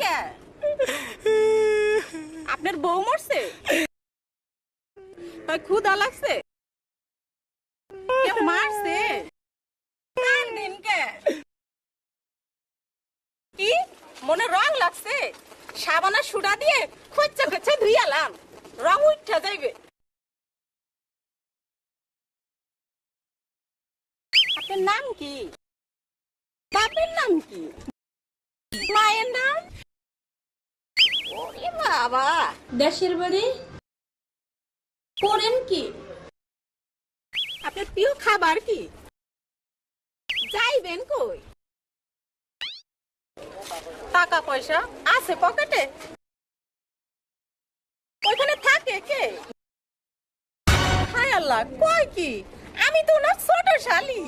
কে? আপনার বউ মরছে? ক্ষুদা লাগছে? মারছে? কি? মনে রং লাগছে? সাবানা সুডা দিয়ে খচ্চা খচ্চা ধুইয়ালাম রং উঠে যাইবে। আপনার নাম কি? বাপের নাম কি? মা বাবা। দেশের বাড়ি? করেন কি? আপনার প্রিয় খাবার কি? যাইবেন কই? টাকা পয়সা আছে পকেটে? ওইখানে থাকে কে? হায় আল্লাহ কয় কি? আমি তো না ছোট শালি।